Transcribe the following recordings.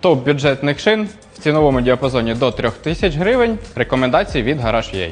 топ бюджетних шин в ціновому діапазоні до 3000 гривень. Рекомендації від Garage.ua.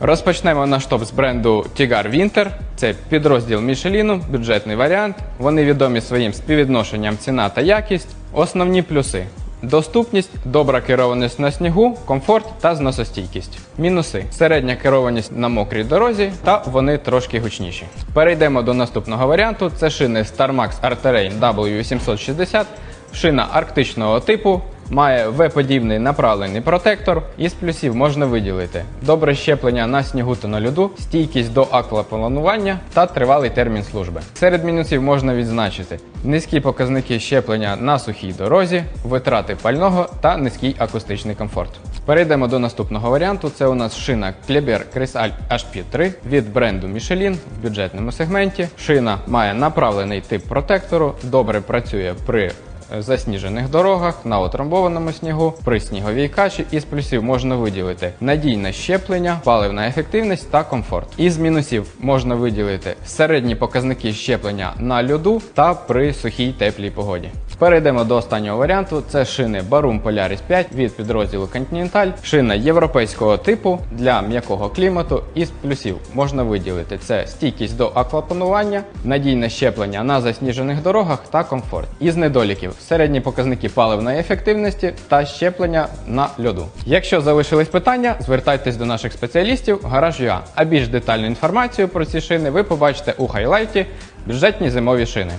Розпочнемо наш топ з бренду Tigar Winter. Це підрозділ Мішеліну, бюджетний варіант. Вони відомі своїм співвідношенням ціна та якість. Основні плюси. Доступність, добра керованість на снігу, комфорт та зносостійкість. Мінуси: середня керованість на мокрій дорозі, та вони трошки гучніші. Перейдемо до наступного варіанту. Це шини StarMax Art-Terrain W860, шина арктичного типу. Має V-подібний направлений протектор. Із плюсів можна виділити добре щеплення на снігу та на льоду, стійкість до аквапланування та тривалий термін служби. Серед мінусів можна відзначити низькі показники щеплення на сухій дорозі, витрати пального та низький акустичний комфорт. Перейдемо до наступного варіанту. Це у нас шина Kleber Crisal HP3 від бренду Michelin в бюджетному сегменті. Шина має направлений тип протектору, добре працює при засніжених дорогах, на отрамбованому снігу, при сніговій каші. Із плюсів можна виділити надійне щеплення, паливна ефективність та комфорт. Із мінусів можна виділити середні показники щеплення на льоду та при сухій теплій погоді. Перейдемо до останнього варіанту. Це шини Barum Polaris 5 від підрозділу Continental. Шина європейського типу для м'якого клімату. Із плюсів можна виділити це стійкість до аквапланування, надійне щеплення на засніжених дорогах та комфорт. Із недоліків середні показники паливної ефективності та щеплення на льоду. Якщо залишились питання, звертайтесь до наших спеціалістів Garage.ua. А більш детальну інформацію про ці шини ви побачите у хайлайті бюджетні зимові шини.